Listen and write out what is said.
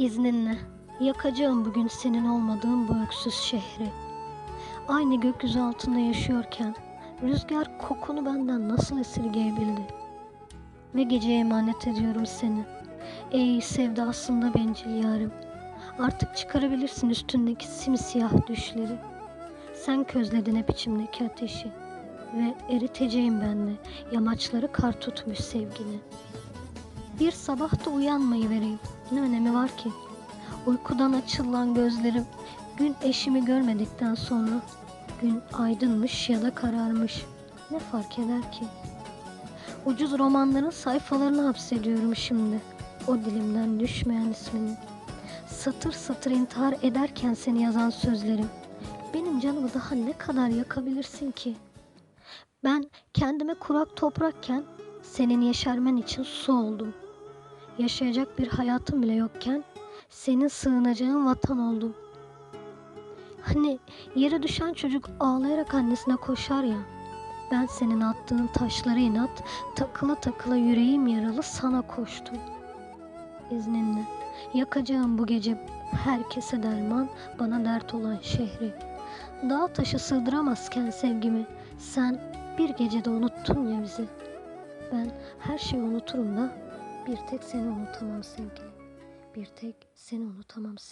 İzninle yakacağım bugün senin olmadığın bu öksüz şehri. Aynı gökyüzü altında yaşıyorken rüzgar kokunu benden nasıl esirgeyebildi? Ve geceye emanet ediyorum seni. Ey sevdasında bencil yarım. Artık çıkarabilirsin üstündeki simsiyah düşleri. Sen közledin hep içimdeki ateşi. Ve eriteceğim ben de yamaçları kar tutmuş sevgini. Bir sabah da uyanmayı vereyim. Ne önemi var ki? Uykudan açılan gözlerim gün eşimi görmedikten sonra gün aydınmış ya da kararmış. Ne fark eder ki? Ucuz romanların sayfalarını hapsediyorum şimdi. O dilimden düşmeyen ismini. Satır satır intihar ederken seni yazan sözlerim. Benim canımı daha ne kadar yakabilirsin ki? Ben kendime kurak toprakken senin yeşermen için su oldum. Yaşayacak bir hayatım bile yokken senin sığınacağın vatan oldum. Hani yere düşen çocuk ağlayarak annesine koşar ya. Ben senin attığın taşlara inat, takıla takıla yüreğim yaralı sana koştum. İzninle yakacağım bu gece herkese derman, bana dert olan şehri. Dağ taşı sığdıramazken sevgimi, sen bir gecede unuttun ya bizi. Ben her şeyi unuturum da bir tek seni unutamam sevgilim. Bir tek seni unutamam sevgilim.